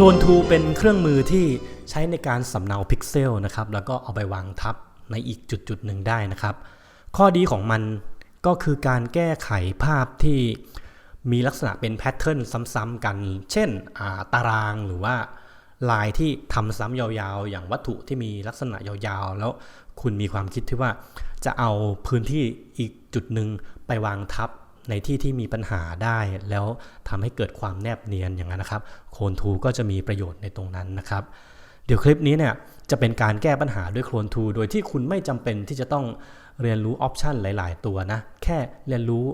Clone Tool เป็นเครื่องมือที่ใช้ในการสำเนาพิกเซลนะครับแล้วก็เอาไปวางทับในอีกจุดจุดหนึ่งได้นะครับ ข้อดีของมันก็คือการแก้ไขภาพที่มีลักษณะเป็นแพทเทิร์นซ้ำๆกัน เช่นาตารางหรือว่าลายที่ทำซ้ำยาวๆ อย่างวัตถุที่มีลักษณะยาวๆ แล้วคุณมีความคิดที่ว่าจะเอาพื้นที่อีกจุดหนึ่งไปวางทับ ในที่ที่มีปัญหาได้แล้วทำให้เกิดความแนบเนียนอย่างนั้นนะครับโคลนทูก็จะมีประโยชน์ในตรงนั้นนะครับ เดี๋ยวคลิปนี้เนี่ยจะเป็นการแก้ปัญหาด้วยโคลนทูโดยที่คุณไม่จำเป็นที่จะต้องเรียนรู้ออปชันหลาย ๆ ตัวนะแค่เรียนรู้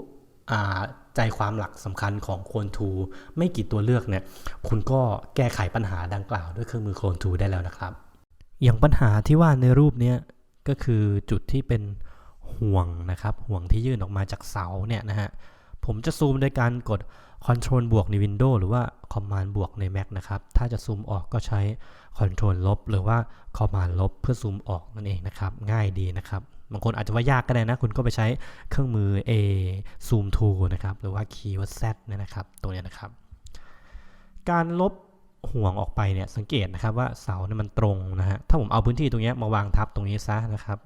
ใจความหลักสำคัญของโคลนทูไม่กี่ตัวเลือกเนี่ยคุณก็แก้ไขปัญหาดังกล่าวด้วยเครื่องมือโคลนทูได้แล้วนะครับ อย่างปัญหาที่ว่าในรูปนี้ก็คือจุดที่เป็น ห่วงนะครับห่วงที่ยื่นออกมาจากเสาเนี่ยนะฮะผมจะซูมโดยการกด Ctrl บวกใน Windows หรือว่า Command บวกใน Mac นะครับ ถ้าจะซูมออกก็ใช้ Ctrl ลบ หรือว่า Command ลบ เพื่อซูมออกนั่นเองนะครับ ง่ายดีนะครับ บางคนอาจจะว่ายากก็ได้นะ คุณก็ไปใช้เครื่องมือ A Zoom Tool นะครับ หรือว่าคีย์ว่า Z เนี่ยนะครับ ตัวนี้นะครับ การลบห่วงออกไปเนี่ย สังเกตนะครับว่าเสาเนี่ยมันตรงนะฮะ ถ้าผมเอาพื้นที่ตรงนี้มาวางทับตรงนี้ซะนะครับ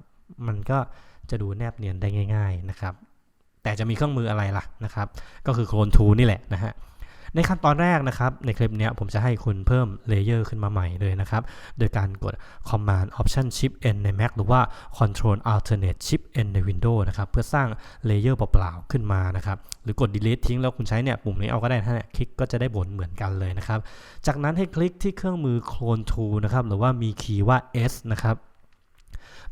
มันก็ จะดูแนบเนียนได้ง่าย ๆนะครับ แต่จะมีเครื่องมืออะไรล่ะนะครับ ก็คือโคลนทูนี่แหละนะฮะในขั้นตอนแรกนะครับ ในคลิปนี้ผมจะให้คุณเพิ่มเลเยอร์ขึ้นมาใหม่เลยนะครับ โดยการกด Command Option Shift N ใน Mac หรือว่า Control Alternate Shift N ใน Windows นะครับ เพื่อสร้างเลเยอร์เปล่าๆขึ้นมานะครับ หรือกด Delete ทิ้งแล้วคุณใช้เนี่ยปุ่มนี้เอาก็ได้นะฮะคลิกก็จะได้ผลเหมือนกันเลยนะครับ จากนั้นให้คลิกที่เครื่องมือ Clone Tool นะครับ หรือว่ามีคีย์ว่า S นะครับ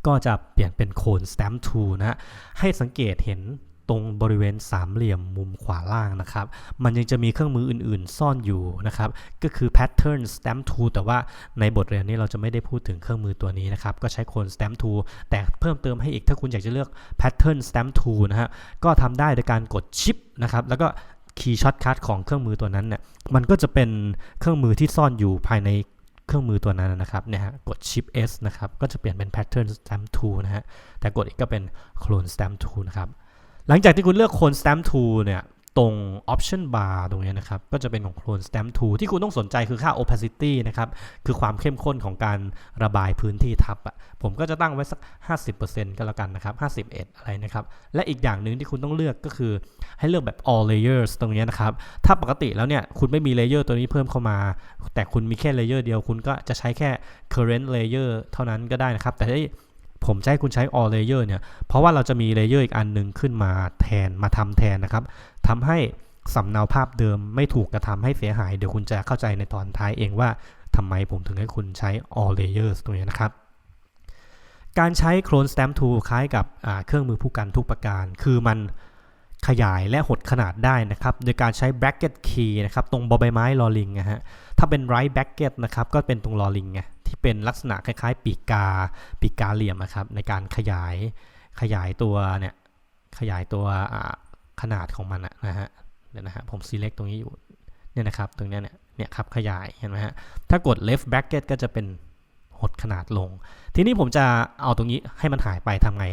ก็จะเปลี่ยนเป็น Clone Stamp to นะฮะให้สังเกตเห็นตรงบริเวณสามเหลี่ยมมุมขวาล่างนะครับ มันยังจะมีเครื่องมืออื่นๆ ซ่อนอยู่นะครับ ก็คือ Pattern Stamp Tool แต่ว่าในบทเรียนนี้เราจะไม่ได้พูดถึงเครื่องมือตัวนี้นะครับ ก็ใช้ Clone Stamp Tool แต่เพิ่มเติมให้อีกถ้าคุณอยากจะเลือก Pattern Stamp Tool นะฮะ ก็ทำได้โดยการกด Shift นะครับ แล้วก็คีย์ช็อตคัทของเครื่องมือตัวนั้นเนี่ย มันก็จะเป็นเครื่องมือที่ซ่อนอยู่ภายใน เครื่องมือตัวนั้นนะครับเนี่ยฮะกด Shift S นะครับก็จะเปลี่ยนเป็น Pattern Stamp Tool นะฮะแต่กดอีกก็เป็น Clone Stamp Tool นะครับหลังจากที่คุณเลือก Clone Stamp Tool เนี่ย ตรง Option Bar ตรงนี้นะครับ ก็จะเป็นของ Clone Stamp Tool ที่คุณต้องสนใจคือค่า Opacity นะครับ คือความเข้มข้นของการระบายพื้นที่ทับอะผมก็จะตั้งไว้สัก 50%ก็แล้วกันนะครับ 51 อะไรนะครับ และอีกอย่างหนึ่งที่คุณต้องเลือกก็คือให้เลือกแบบ all layers ตรงนี้นะครับ ถ้าปกติแล้วเนี่ย คุณไม่มีเลเยอร์ตัวนี้เพิ่มเข้ามา แต่คุณมีแค่เลเยอร์เดียวคุณก็จะใช้แค่ current layer เท่านั้นก็ได้นะครับ แต่ที่ ผมจะให้คุณใช้ all layer เนี่ย เพราะว่าเราจะมีเลเยอร์อีกอันหนึ่งขึ้นมาแทนมาทำแทนนะครับทำให้สำเนาภาพเดิมไม่ถูกกระทำให้เสียหาย เดี๋ยวคุณจะเข้าใจในตอนท้ายเองว่าทำไมผมถึงให้คุณใช้ all layers ตรงนี้นะครับ การใช้ clone stamp tool คล้ายกับเครื่องมือผู้กันทุกประการ คือมันขยายและหดขนาดได้นะครับ โดยการใช้ bracket key นะครับ ตรงบอใบไม้ลอลิงนะฮะ ถ้าเป็น right bracket นะครับ ก็เป็นตรงลอลิงไง เป็นลักษณะคล้าย ๆ ปีกกาปีกกาเหลี่ยมนะครับในการขยายขยายตัวเนี่ยขยายตัวขนาดของมันนะฮะเดี๋ยวนะฮะผม select ตรงนี้อยู่เนี่ยนะครับตรงเนี้ยเนี่ยเนี่ยครับขยายเห็นไหมฮะถ้ากด left bracket ก็จะเป็นหดขนาดลง ทีนี้ผมจะเอาตรงนี้ให้มันหายไปทำไง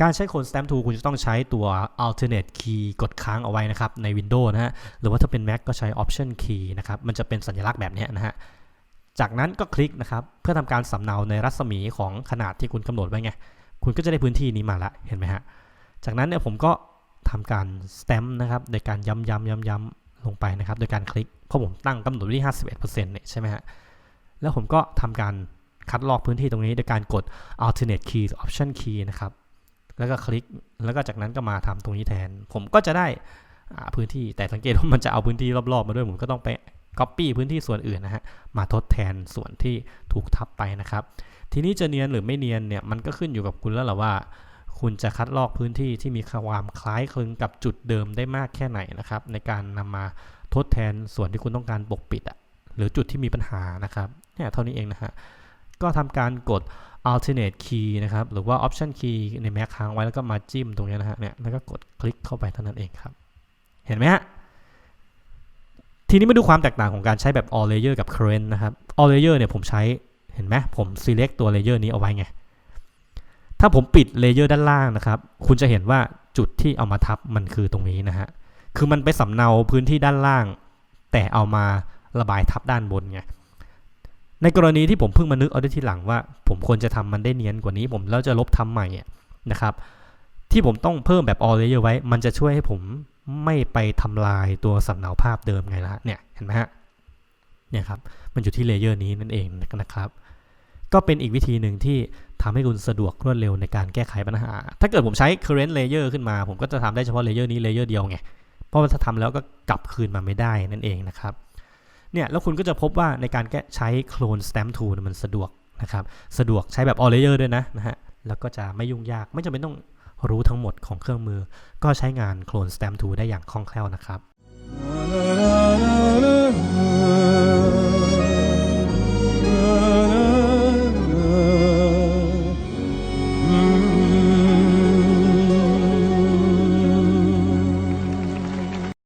การใช้ Clone Stamp Tool คุณจะต้องใช้ตัว alternate key กดค้างเอาไว้นะครับใน Windows นะฮะ หรือว่าถ้าเป็น Mac ก็ใช้ option key นะครับ มันจะเป็นสัญลักษณ์แบบนี้นะฮะ จากนั้นก็คลิกนะครับเพื่อทำการสำเนาในรัศมีของขนาดที่คุณกำหนดไว้ไง คุณก็จะได้พื้นที่นี้มาละเห็นไหมฮะ จากนั้นเนี่ยผมก็ทำการ stamp นะครับโดยการย้ำย้ำย้ำย้ำลงไปนะครับ โดยการคลิกเพราะผมตั้งกำหนดไว้ที่ 51%เนี่ยใช่ไหมฮะ แล้วผมก็ทำการคัดลอกพื้นที่ตรงนี้โดยการกด alternate key option key นะครับ แล้วก็คลิก แล้วก็จากนั้นก็มาทำตรงนี้แทน ผมก็จะได้พื้นที่ แต่สังเกตว่ามันจะเอาพื้นที่รอบๆมาด้วย ผมก็ต้องไป copy พื้นที่ส่วนอื่นนะฮะมาทดแทนส่วนที่ถูกทับไปนะครับ ทีนี้จะเนียนหรือไม่เนียนเนี่ยมันก็ขึ้นอยู่กับคุณแล้วแหละว่า คุณจะคัดลอกพื้นที่ที่มีความคล้ายคลึงกับจุดเดิมได้มากแค่ไหนนะครับ ในการนำมาทดแทนส่วนที่คุณต้องการปกปิดอะหรือจุดที่มีปัญหานะครับเนี่ยเท่านี้เองนะฮะก็ทำการกด alternate key นะครับ หรือว่า option key ใน Mac ค้างไว้แล้วก็มาจิ้มตรงนี้นะฮะเนี่ยแล้วก็กดคลิกเข้าไปเท่านั้นเองครับ เห็นไหมฮะ ทีนี้มาดูความแตกต่างของการใช้แบบ all layer กับ current นะครับ all layer เนี่ยผมใช้เห็นไหมผม select ตัว layer นี้เอาไว้ไง ถ้าผมปิด layer ด้านล่างนะครับ คุณจะเห็นว่าจุดที่เอามาทับมันคือตรงนี้นะฮะ คือมันไปสำเนาพื้นที่ด้านล่าง แต่เอามาระบายทับด้านบนไง ในกรณีที่ผมเพิ่งมานึกเอาได้ทีหลังว่า ผมควรจะทำมันได้เนียนกว่านี้ ผมแล้วจะลบทำใหม่นะครับ ที่ผมต้องเพิ่มแบบ all layer ไว้ มันจะช่วยให้ผม ไม่ไปทำลายตัวสำเนาภาพเดิมไงล่ะเนี่ยเห็นไหมฮะเนี่ยครับมันอยู่ที่เลเยอร์นี้นั่นเองนะครับ ก็เป็นอีกวิธีหนึ่งที่ทำให้คุณสะดวกรวดเร็วในการแก้ไขปัญหา ถ้าเกิดผมใช้ current layer ขึ้นมา ผมก็จะทำได้เฉพาะเลเยอร์นี้เลเยอร์เดียวไงเพราะว่าถ้าทำแล้วก็กลับคืนมาไม่ได้นั่นเองนะครับเนี่ยแล้วคุณก็จะพบว่าในการแก้ใช้ clone stamp tool มันสะดวกนะครับ สะดวกใช้แบบ all layer ด้วยนะนะฮะแล้วก็จะไม่ยุ่งยากไม่จำเป็นต้อง รู้ทั้งหมดของเครื่องมือ ก็ใช้งาน clone stamp tool ได้อย่างคล่องแคล่วนะครับ